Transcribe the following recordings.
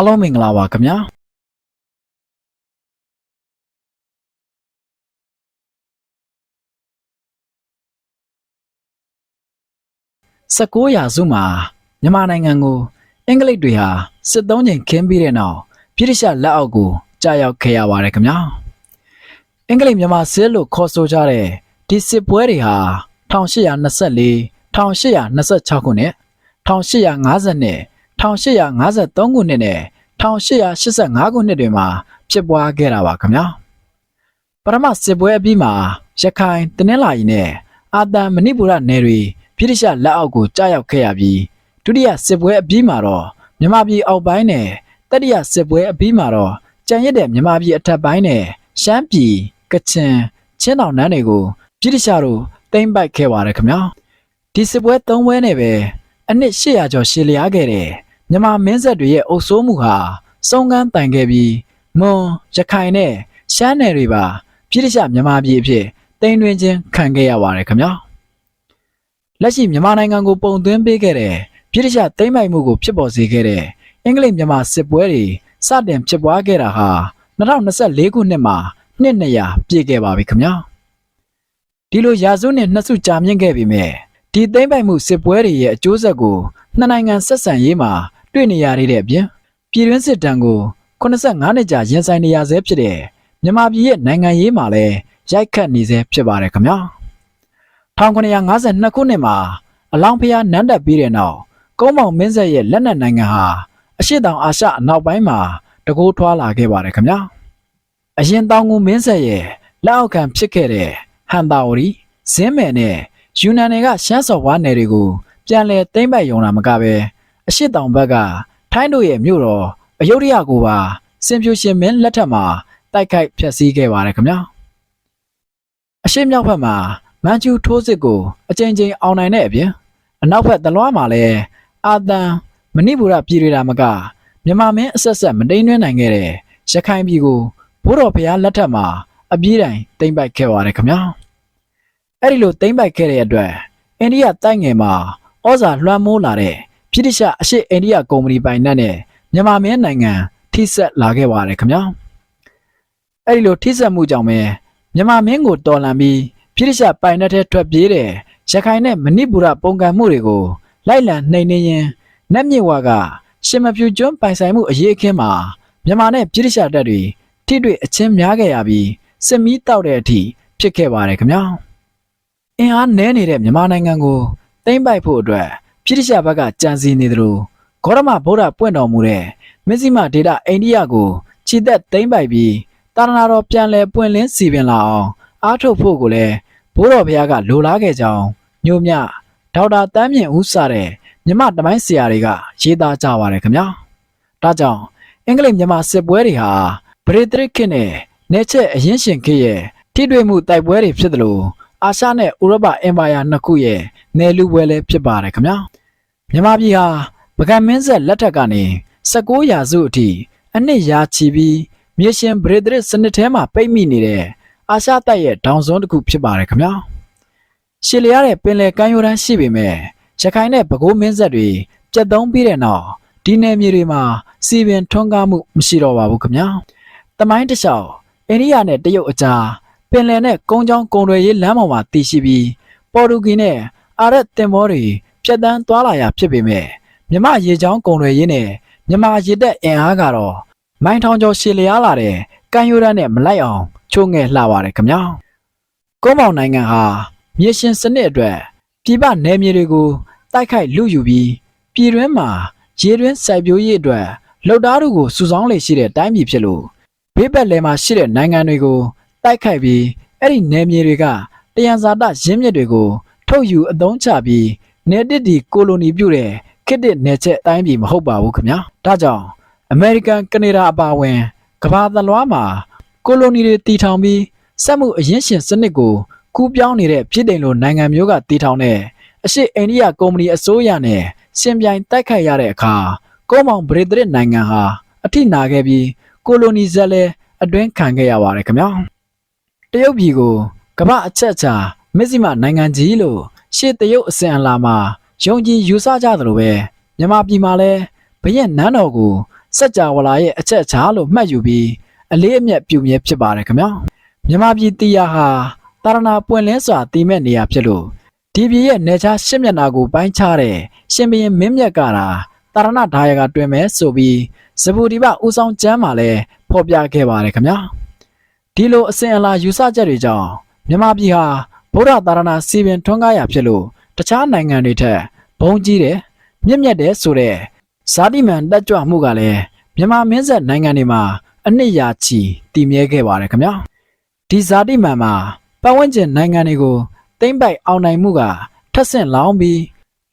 အားလုံးမင်္ဂလာပါခင်ဗျာ19ရာစုမှာမြန်မာနိုင်ငံကိုအင်္ဂလိပ်တွေဟာစစ်သုံးချိန်ခင်းပြီးတဲ့နောက်ပြည်တရှလက်အောက်ကိုကြာရောက်ခဲ့ရပါတယ်ခင်ဗျာအင်္ဂလိပ်မြန်မာစစ်လို့ခေါ်ဆိုကြတဲ့ဒီစစ်ပွဲတွေဟာ1824 1826ခုနှစ်1850နဲ့1853ခုနှစ်နဲ့ 1885ခုနှစ်တွေမှာဖြစ်ပွားခဲ့တာပါခင်ဗျာပထမစစ်ပွဲအပြီးမှာရခိုင်တနင်္လာရီနဲ့အာသံမဏိပူရနယ်တွေပြည်တရှလက်အောက်ကိုကြာရောက်ခဲ့ရပြီးဒုတိယစစ်ပွဲအပြီးမှာတော့မြန်မာပြည်အောက်ပိုင်းနဲ့တတိယစစ်ပွဲအပြီးမှာတော့ကြံရစ်တဲ့မြန်မာပြည်အထက်ပိုင်းနဲ့ရှမ်းပြည်ကချင်ချင်းတောင်နန်းတွေကိုပြည်တရှတို့တိမ့်ပိုက်ခဲ့ပါတယ်ခင်ဗျာဒီစစ်ပွဲ၃ပွဲနဲ့ပဲအနှစ်800ကျော်ရှည်လျားခဲ့တဲ့ မြန်မာမင်းဆက်တွေရဲ့အုပ်စိုးမှုဟာစုံကန်းတိုင်ခဲ့ပြီးမွန်ရခိုင်နဲ့ရှမ်းနယ်တွေပါပြည်တရှမြန်မာပြည်အဖြစ်တိမ်တွင်ချင်းခံခဲ့ရပါတယ်ခင်ဗျာလက်ရှိမြန်မာနိုင်ငံကိုပုံသွင်းပေးခဲ့တဲ့ပြည်တရှတိမ့်ပိုက်မှုကိုဖြစ်ပေါ်စေခဲ့တဲ့အင်္ဂလိပ်မြန်မာစစ်ပွဲတွေစတင်ဖြစ်ပွားခဲ့တာဟာ2024ခုနှစ်မှာနှစ်200ပြည့်ခဲ့ပါပြီခင်ဗျာဒီလိုရာစုနှစ်နှစ်စုကြာမြင့်ခဲ့ပြီမဲ့ဒီသိမ့်ပိုက်မှုစစ်ပွဲတွေရဲ့အကျိုးဆက်ကိုနှစ်နိုင်ငံဆက်ဆံရေးမှာ တွေ့နေရတဲ့အပြင်ပြည်တွင်းစစ်တမ်းကို85နှစ်ကြာရင်ဆိုင်နေရဆဲဖြစ်တဲ့မြန်မာပြည်ရဲ့နိုင်ငံရေးမှာလည်းရိုက်ခတ်နေဆဲဖြစ်ပါတယ်ခင်ဗျာ1952ခုနှစ်မှာအလောင်းဖျားနန်းတက်ပြီးတဲ့နောက်ကုန်းမောင်မင်းဆက်ရဲ့လက်နက်နိုင်ငံဟာအရှိတောင်အာရှအနောက်ပိုင်းမှာတကိုးထွားလာခဲ့ပါတယ်ခင်ဗျာအရင်တောင်ငူမင်းဆက်ရဲ့လက်အောက်ခံဖြစ်ခဲ့တဲ့ဟန်တာဝရီဇင်းမယ်နဲ့ယူနန်နယ်ကရှမ်းစော်ဝါနယ်တွေကိုပြန်လည်သိမ့်ပိုက်ယုံတာမကပဲ အရှိတောင်ဘက်ကထိုင်းတို့ရဲ့မြို့တော်အယုဒ္ဓယကိုပါစင်ဖြူရှင်မင်းလက်ထက်မှာတိုက်ခိုက်ဖျက်ဆီးခဲ့ပါတယ်ခင်ဗျာအရှိမြောက်ဘက်မှာမန်ချူထိုးစစ်ကိုအကြိမ်ကြိမ်အောင်နိုင်တဲ့အပြင်အနောက်ဘက်တလွားမှာလည်းအာတန်မဏိပူရပြည်တွေတာမကမြန်မာမင်းအဆက်ဆက်မတိန်နှွှဲနိုင်ခဲ့တဲ့ရခိုင်ပြည်ကိုဘိုးတော်ဖျားလက်ထက်မှာအပြေးတိုင်တိမ့်ပိုက်ခဲ့ပါတယ်ခင်ဗျာအဲ့ဒီလိုတိမ့်ပိုက်ခဲ့တဲ့အတွက်အိန္ဒိယတိုက်ငယ်မှာဩဇာလွှမ်းမိုးလာတဲ့ ပြည်တိရှအရှိအိန္ဒိယကုမ္ပဏီပိုင်နက်နဲ့မြန်မာမင်းနိုင်ငံထိစက်လာခဲ့ပါတယ်ခင်ဗျာအဲ့ဒီလိုထိစက်မှုကြောင့်ပဲမြန်မာမင်းကိုတော်လှန်ပြီးပြည်တိရှပိုင်နက်ထဲထွက်ပြေးတဲ့ရခိုင်နဲ့မဏိပူရပုံကံမှုတွေကိုလိုက်လံနှိမ်နှင်းရင်းနတ်မြင့်ဝါကရှင်မပြူကျွန်းပိုင်ဆိုင်မှုအရေးအခင်းမှာမြန်မာနဲ့ပြည်တိရှတပ်တွေထိတွေ့အချင်းများခဲ့ရပြီးစစ်မီးတောက်တဲ့အထိဖြစ်ခဲ့ပါတယ်ခင်ဗျာအင်အားနည်းနေတဲ့မြန်မာနိုင်ငံကိုသိမ့်ပိုက်ဖို့အတွက် ပြည်တိရှဘက်ကကြံစည်နေသလိုဂေါရမဗုဒ္ဓပွင့်တော်မူတဲ့မဇ္ဈိမဒေတာအိန္ဒိယကိုခြိသက်သိမ့်ပိုက်ပြီးတာရဏတော်ပြန်လည်ပွင့်လင်းစီပင်လာအောင်အားထုတ်ဖို့ကိုလည်းဘိုးတော်ဘုရားကလိုလားခဲ့ကြောင်းညိုမြဒေါက်တာတန်းမြင့်ဦးစတဲ့မြမတမိုင်းဆရာတွေကရေးသားကြပါတယ်ခင်ဗျာဒါကြောင့်အင်္ဂလိပ်မြန်မာစစ်ပွဲတွေဟာဗြိတိန်ခေတ်နဲ့နေချက်အရင်ရှင်ခေတ်ရဲ့ထိတွေ့မှုတိုက်ပွဲတွေဖြစ်သလို အာရှနဲ့ဥရောပအင်ပါယာနှစ်ခုရဲ့နယ်လူပွဲလည်းဖြစ်ပါတယ်ခင်ဗျာမြန်မာပြည်ဟာပကံမင်းဆက်လက်ထက်ကနေ16ရာစုအထိအနှစ်ရာချီပြီးမြေရှင်ဗြိတိန်စနစ်ထဲမှာပိတ်မိနေတဲ့အာရှတိုက်ရဲ့ဒေါင်စွန်းတစ်ခုဖြစ်ပါတယ်ခင်ဗျာရှည်လျားတဲ့ပင်လယ်ကမ်းရိုးတန်းရှိပေမဲ့ရခိုင်နဲ့ပဲခူးမင်းဆက်တွေပြတ်သုံးပြီးတဲ့နောက်ဒီနယ်မြေတွေမှာစီပင်ထွန်းကားမှုမရှိတော့ပါဘူးခင်ဗျာတမိုင်းတစ်လျှောက်အိန္ဒိယနဲ့တရုတ်အကြား ပင်လယ်နဲ့ကုန်းချောင်းကုန်တွေရေးလမ်းပေါ်မှာတည်ရှိပြီးပေါ်တူဂီနဲ့အာရက်တင်ဘောတွေဖြတ်တန်းသွားလာရဖြစ်ပေမဲ့မြမရေချောင်းကုန်တွေရေးနဲ့မြမရေတက်အင်အားကတော့မိုင်းထောင်ကျော်ရှည်လျားလာတဲ့ကမ်းရိုးတန်းနဲ့မလိုက်အောင်ချိုးငယ်လှပါတယ်ခင်ဗျာကုန်းပေါင်နိုင်ငံဟာမြေရှင်စနစ်အတွက်ပြည်ပနယ်မြေတွေကိုတိုက်ခိုက်လူယူပြီးပြည်တွင်းမှာရေတွင်းစိုက်ပျိုးရေးအတွက်လှုပ်သားတို့ကိုစုဆောင်းလေရှိတဲ့တိုင်းပြည်ဖြစ်လို့ဘေးပတ်လည်မှာရှိတဲ့နိုင်ငံတွေကို တိုက်ခိုက်ပြီးအဲ့ဒီနယ်မြေတွေကတယံဇာတရင်းမြစ်တွေကို ထုတ်ယူအသုံးချပြီးနယ်တစ်ဒီကိုလိုနီပြုတဲ့ခေတ်တစ်နယ်ချက်အတိုင်းပြည်မဟုတ်ပါဘူးခင်ဗျာဒါကြောင့်အမေရိကန်ကနေဒါအပါအဝင်ကမ္ဘာသလွှားမှာကိုလိုနီတွေတည်ထောင်ပြီးစက်မှုအရင်းရှင်စနစ်ကိုကူးပြောင်းနေတဲ့ပြည်တိုင်လိုနိုင်ငံမျိုးကတည်ထောင်တဲ့အရှိအိန္ဒိယကုမ္ပဏီအစိုးရနဲ့ရှင်ပြိုင်တိုက်ခိုက်ရတဲ့အခါကုန်းမောင်ဗြိတိန်နိုင်ငံဟာအထိနာခဲ့ပြီးကိုလိုနီဇက်လည်းအတွင်းခံခဲ့ရပါတယ်ခင်ဗျာ တရုတ်ပြည်ကိုကမ္ဘာအချက်အချာမစ္စည်းမနိုင်ငံကြီးလို့ရှေ့တရုတ်အစဉ်အလာမှာယုံကြည်ယူဆကြသလိုပဲမြန်မာပြည်မှာလည်းဘရက်နန်းတော်ကိုစัจ java လာရဲ့အချက်အချာလို့မှတ်ယူပြီးအလေးအမြတ်ပြုမြဲဖြစ်ပါတယ်ခင်ဗျာမြန်မာပြည်တရားဟာတာရဏပွင့်လင်းစွာတည်မဲ့နေရာဖြစ်လို့ဒီပြည်ရဲ့နေချာရှစ်မျက်နှာကိုပိုင်းခြားတဲ့ရှင်ဘရင်မင်းမြတ်ကတာတာရဏဒါယကတွင်မဲ့ဆိုပြီးဇဘူဒီပဦးဆောင်ကျမ်းမှာလည်းဖော်ပြခဲ့ပါတယ်ခင်ဗျာ ဒီလိုအစဉ်အလာယူဆချက်တွေကြောင့်မြန်မာပြည်ဟာဗုဒ္ဓတာရဏစီပင်ထွန်းကားရာဖြစ်လို့တခြားနိုင်ငံတွေထက်ဘုံကြီးတယ်မြင့်မြတ်တယ်ဆိုတဲ့ဇာတိမန်တက်ကြွမှုကလည်းမြန်မာမင်းဆက်နိုင်ငံတွေမှာအနှစ်ရာချီတည်မြဲခဲ့ပါတယ်ခင်ဗျာဒီဇာတိမန်မှာပတ်ဝန်းကျင်နိုင်ငံတွေကိုတိမ့်ပိုက်အောင်နိုင်မှုကထက်ဆင့်လောင်းပြီး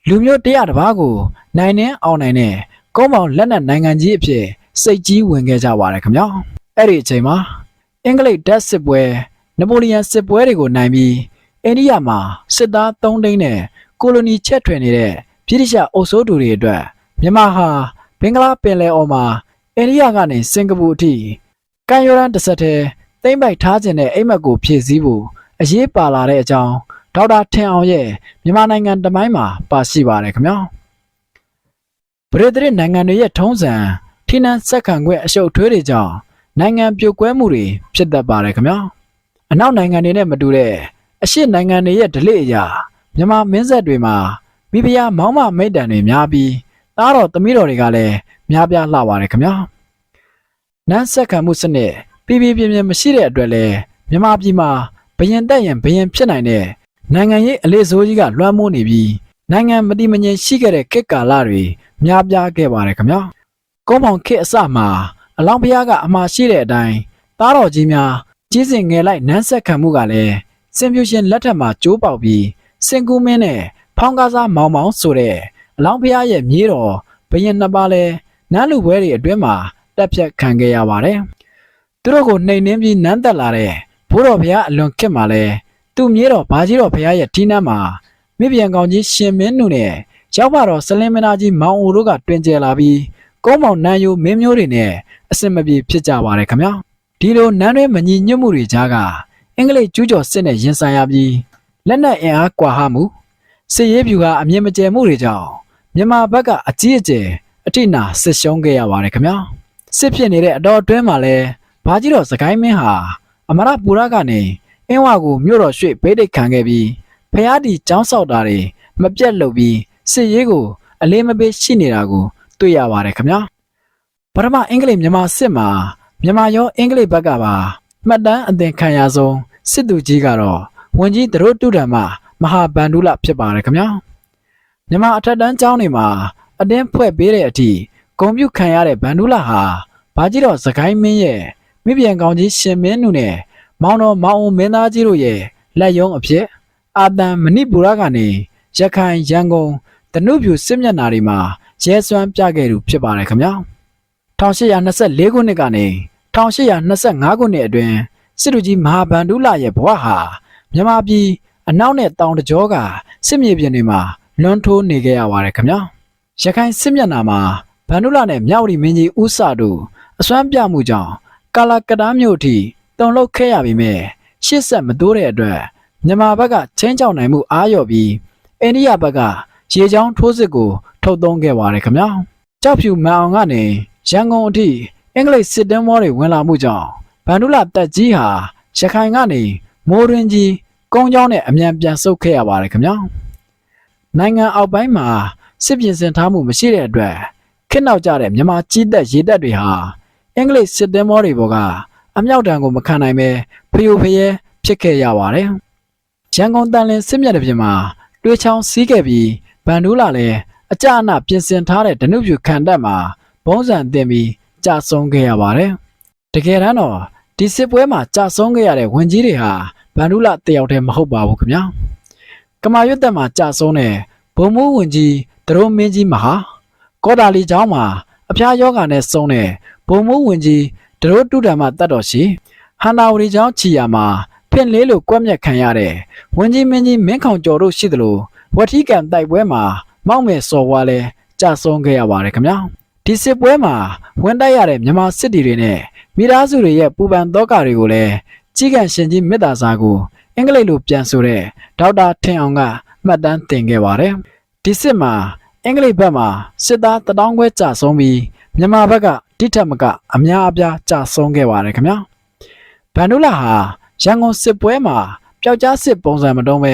လူမျိုးတရတစ်ပါးကိုနိုင်နှင်းအောင်နိုင်တဲ့ကုန်းပေါင်လက်နက်နိုင်ငံကြီးအဖြစ်စိတ်ကြီးဝင်ခဲ့ကြပါတယ်ခင်ဗျာအဲ့ဒီအချိန်မှာ အင်္ဂလိပ်ဓာတ်စစ်ပွဲနပိုလီယန်စစ်ပွဲတွေကိုနိုင်ပြီးအိန္ဒိယမှာစစ်သား3သိန်းနဲ့ကိုလိုနီချက်ထွင်နေတဲ့ဗြိတိရှအုပ်စိုးသူတွေအတွက်မြန်မာဟာဘင်္ဂလားပင်လယ်အော်မှာအိန္ဒိယကနေစင်ကာပူအထိကန်ယောရန်တစ်ဆက်တည်းသိမ့်ပိုက်ထားခြင်းတဲ့အိမ်မက်ကိုဖြည့်ဆည်းဖို့အရေးပါလာတဲ့အကြောင်းဒေါက်တာထင်အောင်ရဲ့မြန်မာနိုင်ငံတမိုင်းမှာပါရှိပါတယ်ခင်ဗျာဗြိတိန်နိုင်ငံတွေရဲ့ထုံးစံထိနှံဆက်ခံခွင့်အရှုပ်ထွေးတွေကြောင့် နိုင်ငံပြိုကွဲမှုတွေဖြစ်တတ်ပါတယ်ခင်ဗျာအနောက်နိုင်ငံတွေနဲ့မတူတဲ့အရှေ့နိုင်ငံတွေရဲ့ဓလေ့အရာမြန်မာမင်းဆက်တွေမှာမိဖုရားမောင်းမမိတ်တန်တွေများပြီးသားတော်သမီးတော်တွေကလည်းများပြားလှပါတယ်ခင်ဗျာနန်းဆက်ခံမှုစနစ်ပြည်ပြည်ပြင်းပြင်းမရှိတဲ့အတွက်လည်းမြန်မာပြည်မှာဘယင်တက်ရင်ဘယင်ဖြစ်နိုင်တဲ့နိုင်ငံရေးအလေးစိုးကြီးကလွှမ်းမိုးနေပြီးနိုင်ငံမတည်မငြိမ်ရှိခဲ့တဲ့ခေတ်ကာလတွေများပြားခဲ့ပါတယ်ခင်ဗျာကုန်းပေါင်ခေတ်အစမှာ အလောင်းဘုရားကအမှားရှိတဲ့အတိုင်းသားတော်ကြီးများကြီးစင်ငယ်လိုက်နန်းဆက်ခံမှုကလည်းစင်ပြူရှင်လက်ထက်မှာကျိုးပေါက်ပြီးစင်ကူးမင်းနဲ့ဖောင်းကားစားမောင်မောင်ဆိုတဲ့အလောင်းဘုရားရဲ့မြေးတော်ဘယင်နှစ်ပါးလဲနန်းလူပွဲတွေအတွင်းမှာတက်ဖြတ်ခံခဲ့ရပါတယ်။သူတို့ကိုနှိမ်နှင်းပြီးနန်းသက်လာတဲ့ဘိုးတော်ဘုရားအလွန်ခက်မှာလဲသူ့မြေးတော်ဘာကြီးတော်ဘုရားရဲ့ဒီနန်းမှာမိပြန်ကောင်ကြီးရှင်မင်းနုနဲ့ရောက်ပါတော့စလင်းမနာကြီးမောင်အိုတို့ကတွင်ကျယ်လာပြီး ကုန်းမောင်နန်းယိုမင်းမျိုးတွေနဲ့အစင်မပြေဖြစ်ကြပါတယ်ခင်ဗျာ။ဒီလိုနန်းတွဲမညီညွတ်မှုတွေကြားကအင်္ဂလိပ်ကျူးကျော်စစ်နဲ့ရင်ဆိုင်ရပြီးလက်နက်အင်အားကွာဟမှုစစ်ရေးဗျူဟာအမြင့်မကျယ်မှုတွေကြောင့်မြန်မာဘက်ကအကြီးအကျယ်အထိနာစစ်ရှုံးခဲ့ရပါတယ်ခင်ဗျာစစ်ဖြစ်နေတဲ့အတော်အတွင်းမှာလဲဘာကြီးတော်စကိုင်းမင်းဟာအမရပူရကနေအင်းဝါကိုမြို့တော်ရွှေ့ဗိတ်တိတ်ခံခဲ့ပြီးဖျားတီចောင်းဆောက်တာတွေမပြတ်လုပ်ပြီးစစ်ရေးကိုအလေးမပေးရှိနေတာကို တွေ့ရပါတယ်ခင်ဗျာပထမအင်္ဂလိပ်မြန်မာစစ်မှာမြန်မာရောအင်္ဂလိပ်ဘက်ကပါမှတ်တမ်းအသင်ခံရဆုံးစစ်သူကြီးကတော့ဝန်ကြီးသတို့တုဒ္ဓမမဟာဗန္ဓုလဖြစ်ပါတယ်ခင်ဗျာမြန်မာအထက်တန်းကျောင်းတွေမှာအတင်းဖွဲ့ပေးတဲ့အထိဂုံပြုခံရတဲ့ဗန္ဓုလဟာဘာကြီးတော်စကိုင်းမင်းရဲ့မိပြန်ကောင်ကြီးရှင်မင်းနုနဲ့မောင်တော်မောင်အောင်မင်းသားကြီးတို့ရဲ့လက်ယုံအဖြစ်အာတန်မဏိပူရကနေရခိုင်ရန်ကုန်တနုပြူစစ်မျက်နာတွေမှာ ရဲစွမ်းပြခဲ့သူဖြစ်ပါတယ်ခင်ဗျာ1824ခုနှစ်ကနေ1825ခုနှစ်အတွင်းစစ်လူကြီးမဟာဗန္ဓုလရဲ့ဘဝဟာမြန်မာပြည်အနောက်နဲ့တောင်တကြောကစစ်မြေပြင်တွေမှာလွန်ထိုးနေခဲ့ရပါတယ်ခင်ဗျာရခိုင်စစ်မျက်နှာမှာဗန္ဓုလနဲ့မြောက်ရီမင်းကြီးဦးစတို့အစွမ်းပြမှုကြောင့်ကာလာကတားမြို့အထိတုံလောက်ခဲ့ရပြီမဲ့ရှစ်ဆက်မတိုးတဲ့အတွက်မြန်မာဘက်ကချင်းချောက်နိုင်မှုအားလျော့ပြီးအိန္ဒိယဘက်က ရေချောင်းထိုးစစ်ကိုထုတ်သုံးခဲ့ပါတယ်ခင်ဗျာကြောက်ဖြူမန်အောင်ကနေရန်ကုန်အထိအင်္ဂလိပ်စစ်တမ်းမောတွေဝင်လာမှုကြောင့်ဗန္ဓုလတက်ကြီးဟာရခိုင်ကနေမိုးရင်းကြီးကုန်းချောင်းနဲ့အမြန်ပြန်ဆုတ်ခဲ့ရပါတယ်ခင်ဗျာနိုင်ငံအောက်ပိုင်းမှာစစ်ပြင်ဆင်ထားမှုမရှိတဲ့အတွက်ခေတ်နောက်ကျတဲ့မြန်မာကြီးသက်ရေတပ်တွေဟာအင်္ဂလိပ်စစ်တမ်းမောတွေပေါ်ကအမြောက်တံကိုမခံနိုင်ပဲဖျို့ဖျဲဖြစ်ခဲ့ရပါတယ်ရန်ကုန်တန်လင်းစစ်မြတ်တဲ့ပြင်မှာတွေးချောင်းစီးခဲ့ပြီး ဗန်ဒူးလာလည်းအကြအနပြင်ဆင်ထားတဲ့ဒနုပြူခံတက်မှာဘုံစံတင်ပြီးကြာဆုံးခဲ့ရပါတယ်တကယ်တမ်းတော့ဒီစစ်ပွဲမှာကြာဆုံးခဲ့ရတဲ့ဝင်ကြီးတွေဟာဗန်ဒူးလာတယောက်တည်းမဟုတ်ပါဘူးခင်ဗျာကမာရွတ်တက်မှာကြာဆုံးတဲ့ဘုံမူးဝင်ကြီးဒရုံမင်းကြီးမဟာကောတာလီကျောင်းမှာအဖျားယောဂါနဲ့ဆုံးတဲ့ဘုံမူးဝင်ကြီးဒရုတုဒ္ဓမတတ်တော်ရှိဟန္တာဝရီကျောင်းချီယာမှာဖင့်လေးလိုကွက်မြက်ခံရတဲ့ဝင်ကြီးမင်းကြီးမင်းခေါင်ကျော်တို့ရှိသလို ဝထီကန်တိုက်ပွဲမှာမောက်မယ်စော်ဝါလဲကြာဆုံးခဲ့ရပါတယ်ခင်ဗျာဒီစစ်ပွဲမှာဝင်တိုက်ရတဲ့မြန်မာစစ်တီတွေနဲ့မိသားစုတွေရဲ့ပူပန်သောကတွေကိုလည်းကြီးကန်ရှင်ကြီးမေတ္တာစာကိုအင်္ဂလိပ်လိုပြန်ဆိုတဲ့ဒေါက်တာထင်အောင်ကမှတ်တမ်းတင်ခဲ့ပါတယ်ဒီစစ်မှာအင်္ဂလိပ်ဘက်မှာစစ်သားတထောင်ခွဲကြာဆုံးပြီးမြန်မာဘက်ကတိထက်မကအများအပြားကြာဆုံးခဲ့ပါတယ်ခင်ဗျာဗန်ဒူလာဟာရန်ကုန်စစ်ပွဲမှာပျောက်ကြားစစ်ပုံစံမတုံးပဲ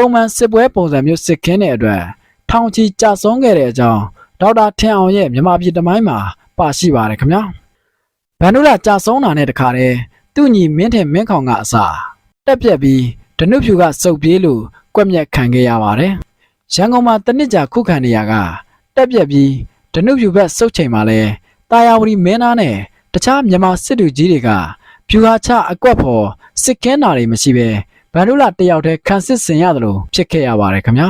ပုံမှန်စစ်ပွဲပုံစံမျိုးစစ်ခင်းတဲ့အတွက်ထောင်ချီကြာဆုံးခဲ့တဲ့အကြောင်းဒေါက်တာထင်အောင်ရဲ့မြန်မာပြည်တမိုင်းမှာပါရှိပါတယ်ခင်ဗျာဗန်ဒူလာကြာဆုံးတာနဲ့တခါတည်းသူ့ညီမင်းထင်မင်းခေါင်ကအစာတက်ပြက်ပြီးဒနုဖြူကစုပ်ပြေးလို့ကွက်မြက်ခံခဲ့ရပါတယ်ရန်ကုန်မှာတနစ်ကြာခုခံနေရကတက်ပြက်ပြီးဒနုဖြူဘက်စုပ်ချိန်မှာလဲတာယာဝတီမင်းသားနဲ့တခြားမြန်မာစစ်တူကြီးတွေကဖြူဟာချအကွက်ဖို့စစ်ကင်းတာတွေမရှိပဲ ဗန်ဒူလာတယောက်တည်းခံစစ်ဆင်ရတယ်လို့ဖြစ်ခဲ့ရပါတယ်ခင်ဗျာ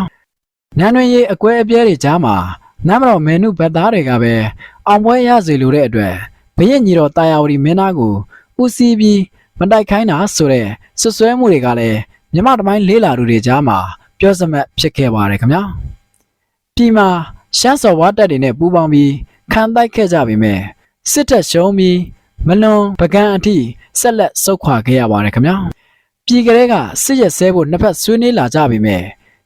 နန်းတွင်ရေးအကွဲအပြဲတွေကြားမှာနမ်းမတော်မဲနုဘက်သားတွေကပဲအောင်ပွဲရစေလိုတဲ့အတွက်ဘရင်ညီတော်တာယာဝတီမင်းသားကိုဦးစီးပြီးမတိုက်ခိုင်းတာဆိုတဲ့ဆွဆွဲမှုတွေကလည်းမြမတမိုင်းလေးလာသူတွေကြားမှာပြောစမတ်ဖြစ်ခဲ့ပါတယ်ခင်ဗျာပြည်မှာရှမ်းစော်ဝါတက်တွေနဲ့ပူးပေါင်းပြီးခံတိုက်ခဲ့ကြပေမဲ့စစ်တပ်ရှုံးပြီးမလွန်ပကံအထိဆက်လက်ဆုတ်ခွာခဲ့ရပါတယ်ခင်ဗျာ ပြည်ကလေးကစစ်ရက်ဆဲဖို့နှစ်ဖက်ဆွေးနွေးလာကြပေမဲ့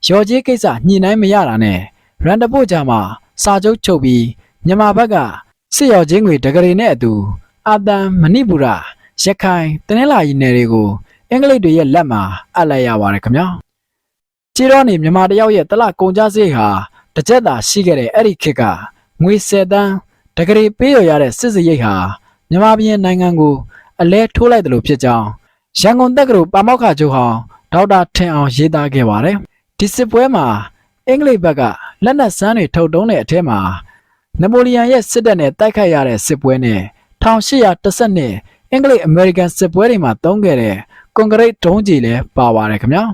ရော်ကြီးကိစ္စညှိနှိုင်းမရတာနဲ့ရန်တပို့ကြမှာစာချုပ်ချုပ်ပြီးမြန်မာဘက်ကစစ်ရော်ချင်းတွေဒဂရီနဲ့အတူအာတန်မဏိပူရရခိုင်တနင်္လာရီနယ်တွေကိုအင်္ဂလိပ်တွေရဲ့လက်မှာအပ်လိုက်ရပါတယ်ခင်ဗျာခြေတော်နေမြန်မာတယောက်ရဲ့တလကုန်ကြစရိတ်ဟာတစ်ကြက်သာရှိခဲ့တဲ့အဲ့ဒီခေတ်ကငွေ10တန်းဒဂရီပေးရရတဲ့စစ်စရိတ်ဟာမြန်မာပြည်နိုင်ငံကိုအလဲထိုးလိုက်တယ်လို့ဖြစ်ကြောင်း ရန်ကုန်တက္ကသိုလ်ပါမောက္ခချုပ်ဟောင်းဒေါက်တာထင်အောင်ရေးသားခဲ့ပါတယ်ဒီစစ်ပွဲမှာအင်္ဂလိပ်ဘက်ကလက်နက်စမ်းတွေထုတ်တုံးတဲ့အထက်မှာနပိုလီယန်ရဲ့စစ်တပ်နဲ့တိုက်ခိုက်ရတဲ့စစ်ပွဲနဲ့1812အင်္ဂလိပ်အမေရိကန်စစ်ပွဲတွေမှာတုံးခဲ့တဲ့ကွန်ကရစ်ဒုံးကြီးလည်းပါပါတယ်ခင်ဗျာ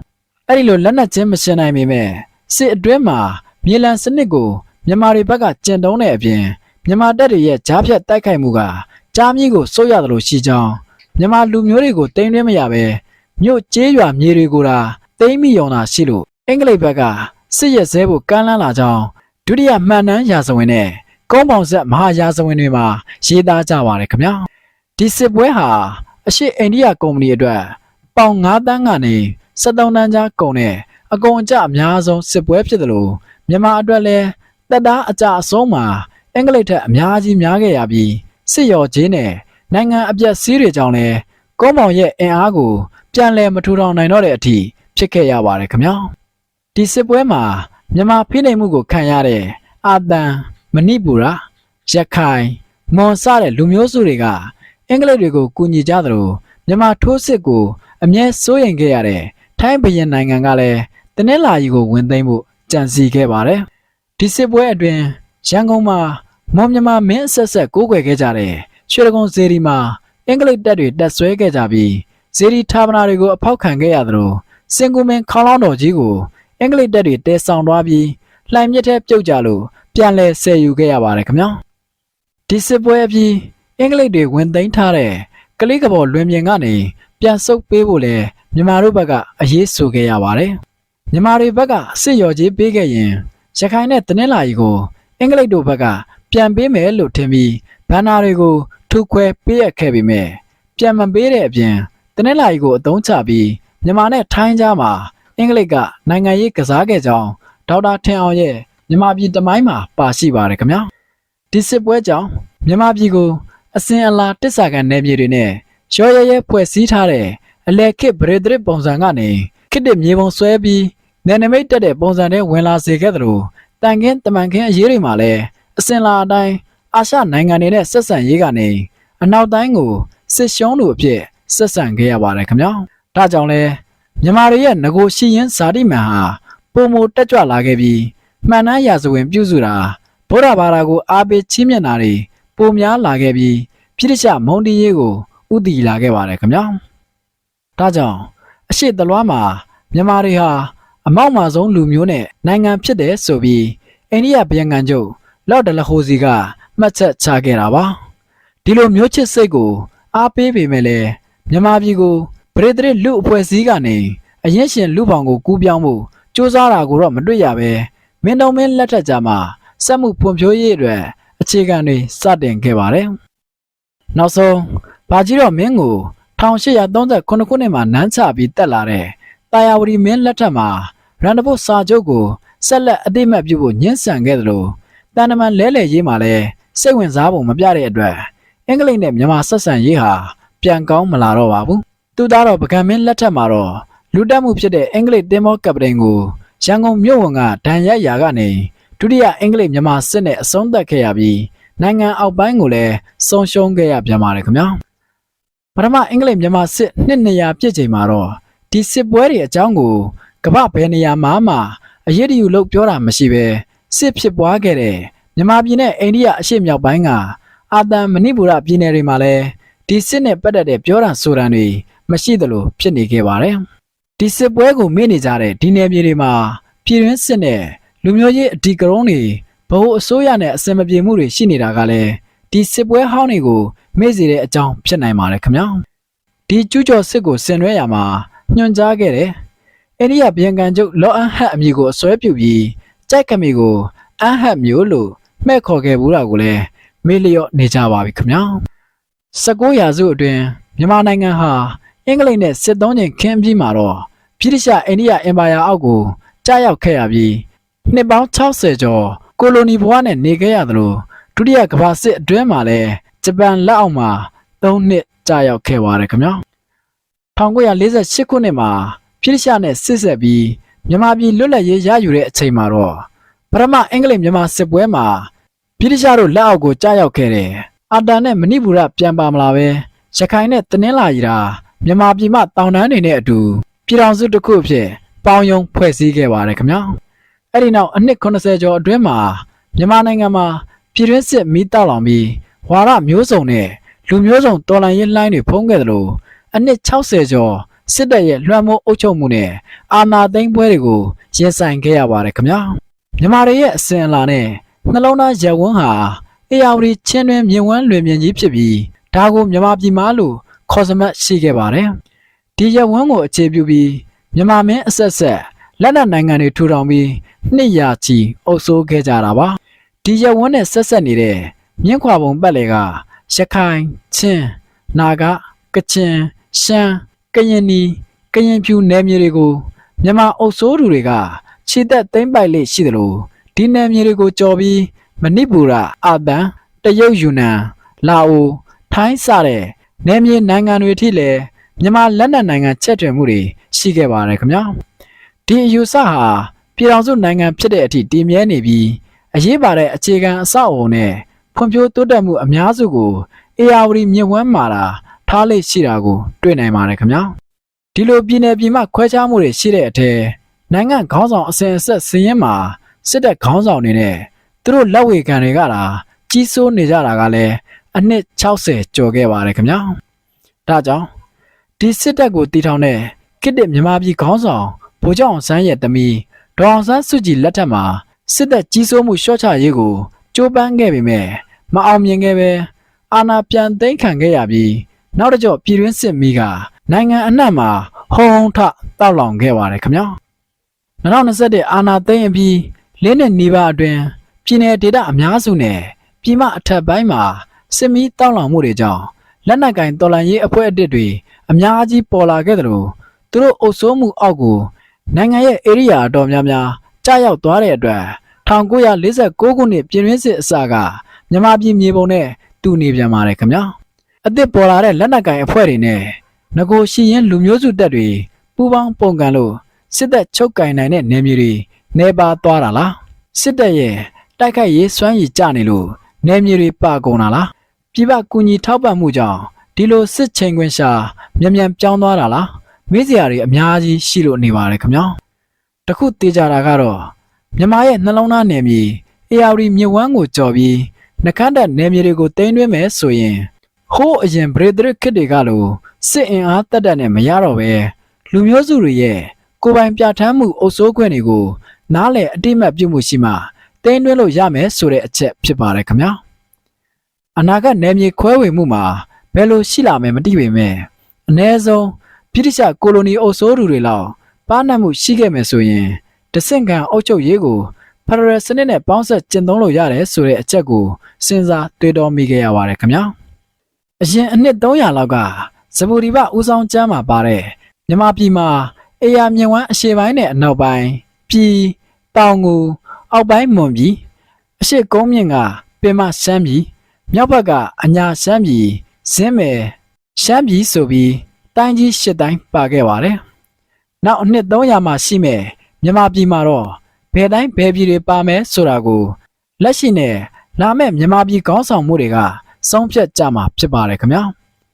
အဲ့ဒီလိုလက်နက်ချင်းမရှင်းနိုင်ပေမဲ့စစ်အတွင်းမှာမြေလံစနစ်ကိုမြန်မာတွေဘက်ကကျင့်တုံးတဲ့အပြင်မြန်မာတပ်တွေရဲ့ကြားဖြတ်တိုက်ခိုက်မှုကကြားမြစ်ကိုစိုးရတယ်လို့ရှိကြောင်း မြန်မာလူမျိုးတွေကိုတိမ်တွင်းမရပဲမြို့ကျေးရွာမြေတွေကိုသာတိမ်မိယုံတာရှိလို့အင်္ဂလိပ်ဘက်ကစစ်ရက်စဲဖို့ကမ်းလှမ်းလာကြောင်းဒုတိယမှန်တမ်းရာဇဝင်နဲ့ကုန်းပေါင်ဆက်မဟာရာဇဝင်တွေမှာရေးသားကြပါတယ်ခင်ဗျာဒီစစ်ပွဲဟာအရှိအိန္ဒိယကုမ္ပဏီအတွက်ပေါင်9တန်းကနေ73တန်းကြားကုန်တဲ့အကုန်အကျအများဆုံးစစ်ပွဲဖြစ်တယ်လို့မြန်မာအတွက်လည်းတက်သားအကြအဆုံးမှာအင်္ဂလိပ်ထက်အများကြီးများခဲ့ရပြီးစစ်ရော်ချင်းနဲ့ နိုင်ငံအပြတ်စီးတွေကြောင့်လည်းကုန်းပေါင်ရဲ့အင်အားကိုပြန်လည်မထူထောင်နိုင်တော့တဲ့အထိဖြစ်ခဲ့ရပါတယ်ခင်ဗျာဒီစစ်ပွဲမှာမြန်မာဖိနှိပ်မှုကိုခံရတဲ့အာတန်မဏိပူရရခိုင်မွန်စတဲ့လူမျိုးစုတွေကအင်္ဂလိပ်တွေကိုကူညီကြသလိုမြန်မာထိုးစစ်ကိုအမြဲစိုးရိမ်ခဲ့ရတဲ့ထိုင်းဘရင်နိုင်ငံကလည်းတနင်္လာရီကိုဝင်သိမ်းဖို့ကြံစီခဲ့ပါတယ်ဒီစစ်ပွဲအတွင်းရန်ကုန်မှာမွန်မြန်မာမင်းအဆက်ဆက်ကိုးကွယ်ခဲ့ကြတဲ့ ရွှေဒဂုံဇေဒီမှာအင်္ဂလိပ်တပ်တွေတက်ဆွဲခဲ့ကြပြီးဇေဒီဌာပနာတွေကိုအဖောက်ခံခဲ့ရသလိုစင်ကူမင်းခေါင်းလောင်းတော်ကြီးကိုအင်္ဂလိပ်တပ်တွေတဲဆောင်သွားပြီးလှိုင်မြစ်ထဲပြုတ်ကြလို့ပြန်လဲဆယ်ယူခဲ့ရပါတယ်ခင်ဗျာဒီစစ်ပွဲအပြီးအင်္ဂလိပ်တွေဝင်သိမ်းထားတဲ့ကလေးကဘော်လွင်ပြင်ကနေပြန်ဆုတ်ပေးဖို့လဲမြန်မာတို့ဘက်ကအရေးဆိုခဲ့ရပါတယ်မြန်မာတွေဘက်ကစစ်ရော်ကြီးပေးခဲ့ရင်ရခိုင်နဲ့တနင်္လာရီကိုအင်္ဂလိပ်တို့ဘက်ကပြန်ပေးမယ်လို့ထင်ပြီးဘန်နာတွေကို ထုခွဲပေးရခဲ့ပေမဲ့ပြန်မပေးတဲ့အပြင်တနင်္လာရီကိုအသုံးချပြီးမြန်မာနဲ့ထိုင်းကြားမှာအင်္ဂလိပ်ကနိုင်ငံရေးကစားခဲ့ကြောင်းဒေါက်တာထင်အောင်ရဲ့မြန်မာပြည်တမိုင်းမှာပါရှိပါတယ်ခင်ဗျာဒီစစ်ပွဲကြောင့်မြန်မာပြည်ကိုအစင်အလာတစ္ဆာကန်နယ်မြေတွေနဲ့ရောရဲရဲဖွဲ့စည်းထားတဲ့အလဲခစ်ဗရေဒရစ်ပုံစံကနေခစ်တစ်မြေပုံဆွဲပြီးနယ်နိမိတ်တက်တဲ့ပုံစံနဲ့ဝင်လာစေခဲ့သလိုတန်ခင်းတမန်ခင်းအရေးတွေမှာလည်းအစင်လာအတိုင်း အာရှနိုင်ငံတွေနဲ့ဆက်ဆံရေးကနေအနောက်တိုင်းကိုစစ်ရှုံးလို့အဖြစ်ဆက်ဆံခဲ့ရပါတယ်ခင်ဗျာဒါကြောင့်လဲမြန်မာတွေရဲ့ငကိုရှိရင်ဇာတိမန်ဟာပုံမတက်ကြွလာခဲ့ပြီးမှန်တမ်းရာဇဝင်ပြုစုတာဗုဒ္ဓဘာသာကိုအားပေးချင်းမြတ်တာတွေပုံများလာခဲ့ပြီးပြိတ္တမုံတီးရေးကိုဥတည်လာခဲ့ပါတယ်ခင်ဗျာဒါကြောင့်အရှိတလွားမှာမြန်မာတွေဟာအမောက်မာဆုံးလူမျိုးနဲ့နိုင်ငံဖြစ်တယ်ဆိုပြီးအိန္ဒိယဗျံငံချုပ်လော့ဒလဟိုစီက မှတ်ချက်ချခဲ့တာပါဒီလိုမျိုးချစ်စိတ်ကို အားပေးပေမဲ့လည်းမြန်မာပြည်ကိုဗရေဒရစ်လူအဖွဲ့အစည်းကနေအရင်ရှင်လူပောင်ကိုကူးပြောင်းမှုစ조사တာကိုတော့မတွေ့ရပဲမင်းတော်မင်းလက်ထက်ကြမှာစက်မှုဖွံ့ဖြိုးရေးအတွက်အခြေခံတွေစတင်ခဲ့ပါတယ်နောက်ဆုံးဘာကြီးတော်မင်းကို1839ခုနှစ်မှာနန်းချပြီးတက်လာတဲ့တာယာဝတီမင်းလက်ထက်မှာရန်တဘုတ်စာချုပ်ကိုဆက်လက်အတိမတ်ပြုဖို့ညှင်းဆန်ခဲ့သလိုတန်တမန်လဲလှယ်ရေးမှာလည်း စိတ်ဝင်စားပုံမပြတဲ့အတွက်အင်္ဂလိပ်နဲ့မြန်မာဆက်ဆံရေးဟာပြန်ကောင်းမလာတော့ပါဘူးသူသားတော်ပကံမင်းလက်ထက်မှာတော့လူတက်မှုဖြစ်တဲ့အင်္ဂလိပ်တင်မောကပတိန်ကိုရန်ကုန်မြို့ဝန်ကဒဏ်ရိုက်ရာကနေဒုတိယအင်္ဂလိပ်မြန်မာစစ်နဲ့အဆုံးသတ်ခဲ့ရပြီးနိုင်ငံအောက်ပိုင်းကိုလည်းဆုံးရှုံးခဲ့ရပြန်ပါတယ်ခင်ဗျာပထမအင်္ဂလိပ်မြန်မာစစ်နှစ်နေရာပြည့်ချိန်မှာတော့ဒီစစ်ပွဲတွေအကြောင်းကိုကမ္ဘာဘယ်နေရာမှာမှအရေးတယူလို့ပြောတာမရှိပဲစစ်ဖြစ်ပွားခဲ့တဲ့ မြန်မာပြည်နဲ့အိန္ဒိယအရှေ့မြောက်ပိုင်းကအာသံမဏိပူရပြည်နယ်တွေမှာလည်းဒီစစ်နဲ့ပတ်သက်တဲ့ပြောတာဆိုတာတွေမရှိသလိုဖြစ်နေခဲ့ပါတယ်ဒီစစ်ပွဲကိုမေ့နေကြတဲ့ဒီနယ်မြေတွေမှာပြည်တွင်းစစ်နဲ့လူမျိုးရေးအဒီကရုံးတွေဘ ਹੁ အစိုးရနဲ့အစင်မပြေမှုတွေရှိနေတာကလည်းဒီစစ်ပွဲဟောင်းတွေကိုမေ့စေတဲ့အကြောင်းဖြစ်နိုင်ပါတယ်ခင်ဗျာဒီကျူးကျော်စစ်ကိုဆင်နွှဲရမှာညွှန်ကြားခဲ့တယ်အိန္ဒိယဗီယံကန်ချုပ်လောအန်ဟတ်အမည်ကိုအစွဲပြုပြီးကြိုက်ခမီကိုအန်ဟတ်မျိုးလို့ မှဲ့ခေါ်ခဲ့ဘူးတာကိုလည်းမေ့လျော့နေကြပါပြီခင်ဗျာ19ရာစုအတွင်းမြန်မာနိုင်ငံဟာအင်္ဂလိပ်နဲ့စစ်သုံးချိန်ခင်းပြီးမှာတော့ဗြိတိရှအိန္ဒိယအင်ပါယာအောက်ကိုကြားရောက်ခဲ့ရပြီးနှစ်ပေါင်း60ကျော်ကိုလိုနီဘဝနဲ့နေခဲ့ရသလိုဒုတိယကမ္ဘာစစ်အတွင်းမှာလည်းဂျပန်လက်အောက်မှာ3နှစ်ကြာရောက်ခဲ့ပါတယ်ခင်ဗျာ1948ခုနှစ်မှာဗြိတိရှနဲ့စစ်ဆက်ပြီးမြန်မာပြည်လွတ်လပ်ရေးရယူတဲ့အချိန်မှာတော့ပထမအင်္ဂလိပ်မြန်မာစစ်ပွဲမှာ ဗြိတိရှတို့လက်အောက်ကိုကြာရောက်ခဲ့တယ်အာတာနဲ့မဏိပူရပြန်ပါမလာပဲရခိုင်နဲ့တနင်္လာရီတာမြန်မာပြည်မှတောင်တန်းတွေနဲ့အတူပြည်တော်စုတစ်ခုအဖြစ်ပေါင်းယုံဖွဲ့စည်းခဲ့ပါတယ်ခင်ဗျာအဲ့ဒီနောက်အနှစ်80ကျော်အတွင်းမှာမြန်မာနိုင်ငံမှာပြည်တွင်းစစ်မီးတောက်လောင်ပြီးဝါရမျိုးစုံနဲ့လူမျိုးစုံတော်လှန်ရေးလှိုင်းတွေဖုံးခဲ့တယ်လို့အနှစ်60ကျော်စစ်တပ်ရဲ့လွှမ်းမိုးအုပ်ချုပ်မှုနဲ့အာဏာသိမ်းပွဲတွေကိုရင်ဆိုင်ခဲ့ရပါတယ်ခင်ဗျာမြန်မာတွေရဲ့အစဉ်အလာနဲ့ နှလုံးသားရက်ဝန်းဟာအေယာဝတီချင်းတွင်မြင်ဝန်းလွင်မြင်ကြီးဖြစ်ပြီးဒါကိုမြန်မာပြည်မှာလို့ခေါ်စမတ်ရှိခဲ့ပါတယ်ဒီရက်ဝန်းကိုအခြေပြုပြီးမြန်မာမင်းအဆက်ဆက်လက်နက်နိုင်ငံတွေထူထောင်ပြီးနှစ်ရာချီအုပ်စိုးခဲ့ကြတာပါဒီရက်ဝန်းနဲ့ဆက်ဆက်နေတဲ့မြင်းခွာပုံပတ်လေကရခိုင်ချင်းနာဂကချင်ရှမ်းကရင်နီကရင်ဖြူနယ်မြေတွေကိုမြန်မာအုပ်စိုးသူတွေကခြေသက်သိမ့်ပိုက်လေးရှိတယ်လို့ ဒီနယ်မြေတွေကိုကြော်ပြီးမဏိပူရအာသံတရုတ်ယူနန်လာအိုထိုင်းစတဲ့နယ်မြေနိုင်ငံတွေထိလည်းမြန်မာလက်နက်နိုင်ငံချက်ထွင်မှုတွေရှိခဲ့ပါတယ်ခင်ဗျာဒီအယူဆဟာပြည်တော်စုနိုင်ငံဖြစ်တဲ့အထိတည်မြဲနေပြီးအရေးပါတဲ့အခြေခံအဆောက်အအုံနဲ့ဖွံ့ဖြိုးတိုးတက်မှုအများစုကိုအေယာဝတီမြစ်ဝမ်းမာတာထားလေ့ရှိတာကို တွေ့နိုင်ပါတယ်ခင်ဗျာဒီလိုပြည်နယ်ပြည်မှခွဲခြားမှုတွေရှိတဲ့အထက်နိုင်ငံခေါင်းဆောင်အစဉ်အဆက်စည်ရင်မှာ စစ်တပ်ခေါင်းဆောင်တွေနဲ့သူတို့လက်ဝေခံတွေကလာကြီးစိုးနေကြတာကလည်းအနှစ်60ကျော်ခဲ့ပါတယ်ခင်ဗျာဒါကြောင့်ဒီစစ်တပ်ကိုတီထောင်တဲ့ကိတ္တမြန်မာပြည်ခေါင်းဆောင်ဗိုလ်ချုပ်အောင်ဆန်းရဲ့တမီဒေါအောင်ဆန်းစုကြည်လက်ထက်မှာစစ်တပ်ကြီးစိုးမှုလျှော့ချရေးကိုကြိုးပမ်းခဲ့ပေမဲ့မအောင်မြင်ခဲ့ပဲအာဏာပြန်သိမ်းခံခဲ့ရပြီးနောက်တစ်ကြော့ပြည်တွင်းစစ်မီးကနိုင်ငံအနှံ့မှာဟုံဟုံထတောက်လောင်ခဲ့ပါတယ်ခင်ဗျာ2021အာဏာသိမ်းအပြီး လင်းနဲ့နေပါအတွင်းပြည်내ဒေသအများစုနဲ့ပြည်မအထက်ပိုင်းမှာစစ်မီးတောက်လောင်မှုတွေကြောင့်လက်နက်ကင်တော်လှန်ရေးအဖွဲ့အစ်တွေအများကြီးပေါ်လာခဲ့တယ်လို့သူတို့အုပ်စိုးမှုအောက်ကိုနိုင်ငံရဲ့ area အတော်များများကြားရောက်သွားတဲ့အတွက်1946ခုနှစ်ပြည်တွင်းစစ်အစကမြန်မာပြည်မြေပုံနဲ့တူနေပြန်ပါတယ်ခင်ဗျာအသစ်ပေါ်လာတဲ့လက်နက်ကင်အဖွဲ့တွေနဲ့ငကိုရှိရင်လူမျိုးစုတပ်တွေပူးပေါင်းပုံကန်လို့စစ်တပ်ချုပ်ကင်နိုင်တဲ့နေမျိုးတွေ နေပါသွားတာလားစစ်တပ်ရဲ့တိုက်ခိုက်ရေးစွမ်းရည်ကျနေလို့နေမျိုးတွေပါကုန်တာလားပြပကူညီထောက်ပံ့မှုကြောင့်ဒီလိုစစ်ချိန်ခွင်ရှာမြန်မြန်ပြောင်းသွားတာလားမေးစရာတွေအများကြီးရှိလို့နေပါတယ်ခင်ဗျာတခုသေးကြတာကတော့မြန်မာရဲ့နှလုံးသားနယ်မြေ AR မြစ်ဝမ်းကိုကြော်ပြီးနှကန်းတက်နယ်မြေတွေကိုတင်းတွင်းမယ်ဆိုရင်ဟိုးအရင်ဗရေဒရစ်ခစ်တွေကလိုစစ်အင်အားတက်တက်နဲ့မရတော့ပဲလူမျိုးစုတွေရဲ့ကိုယ်ပိုင်ပြဋ္ဌာန်းမှုအုပ်စိုးခွင့်တွေကို နားလည်အတိမတ်ပြုမှုရှိမှတင်းတွင်းလို့ရမယ်ဆိုတဲ့အချက်ဖြစ်ပါတယ်ခင်ဗျာအနာဂတ်နယ်မြေခွဲဝေမှုမှာဘယ်လိုရှိလာမယ်မသိပေမဲ့အ ਨੇ ဆုံးဗြိတိရှကိုလိုနီအုပ်စိုးသူတွေလောက်ပါနတ်မှုရှိခဲ့မယ်ဆိုရင်တဆင့်ခံအုပ်ချုပ်ရေးကိုဖရယ်စနစ်နဲ့ပေါင်းဆက်ကျင့်သုံးလို့ရတယ်ဆိုတဲ့အချက်ကိုစဉ်းစားတွေးတောမိခဲ့ရပါတယ်ခင်ဗျာအရင်အနှစ်300လောက်ကဇဘူဒီဘဦးဆောင်ကျမ်းမှာပါတဲ့မြန်မာပြည်မှာအေယာမြင်ဝမ်းအရှေ့ပိုင်းနဲ့အနောက်ပိုင်း ပြည်တောင်ငူအောက်ပိုင်းမွန်ပြည်အရှိကုန်းမြင့်ကပင်မရှမ်းပြည်မြောက်ဘက်ကအညာရှမ်းပြည်ဇင်းမယ်ရှမ်းပြည်ဆိုပြီးတိုင်းကြီးရှစ်တိုင်းပါခဲ့ပါတယ်။နောက်အနှစ်300မှာရှိမဲ့မြန်မာပြည်မှာတော့ဘယ်တိုင်းဘယ်ပြည်တွေပါမယ်ဆိုတာကိုလက်ရှိနဲ့လာမဲ့မြန်မာပြည်ခေါင်းဆောင်မှုတွေကဆုံးဖြတ်ကြမှာဖြစ်ပါတယ်ခင်ဗျာ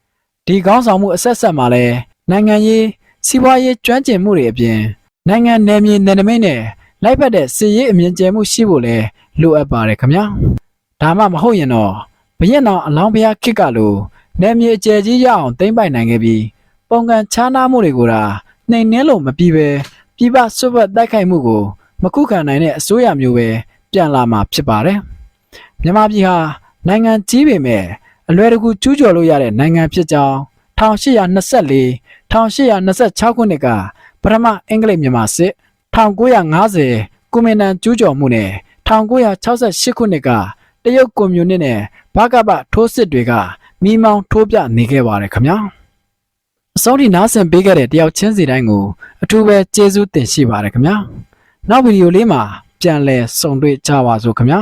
။ဒီခေါင်းဆောင်မှုအဆက်ဆက်မှာလဲနိုင်ငံရေးစီးပွားရေးကျွမ်းကျင်မှုတွေအပြင် နိုင်ငံနယ်မြေနယ်နိမိတ်နဲ့လိုက်ဖက်တဲ့စီရေးအမြင့်ကျယ်မှုရှိဖို့လဲလိုအပ်ပါတယ်ခင်ဗျာ။ဒါမှမဟုတ်ရင်တော့ဘရင်တော်အလောင်းဖျားခစ်ကလိုနယ်မြေအကျယ်ကြီးရအောင်သိမ့်ပိုက်နိုင်ခဲ့ပြီးပုံကန်ချားနာမှုတွေကိုဒါနှိမ်နှင်းလို့မပြီးပဲပြပဆွတ်ပတ်တိုက်ခိုက်မှုကို မခုခံနိုင်တဲ့အစိုးရမျိုးပဲပြန်လာမှာဖြစ်ပါတယ်။မြန်မာပြည်ဟာနိုင်ငံကြီးပေမဲ့အလွယ်တကူကျူးကျော်လို့ရတဲ့နိုင်ငံဖြစ်ကြောင်း1824 1826ခုနှစ်က ပထမအင်္ဂလိပ်မြန်မာစစ်1950ကွန်မန်ဒန်ကျူးကျော်မှုနဲ့1968ခုနှစ်ကတရုတ်ကွန်မြူနစ်နဲ့ဘကပထိုးစစ်တွေကမိမောင်းထိုးပြနေခဲ့ပါတယ်ခင်ဗျာအစောဒီနားဆင်ပေးခဲ့တဲ့တယောက်ချင်းစီတိုင်းကိုအထူးပဲကျေးဇူးတင်ရှိပါတယ်ခင်ဗျာနောက်ဗီဒီယိုလေးမှာပြန်လည်ဆုံတွေ့ကြပါစို့ခင်ဗျာ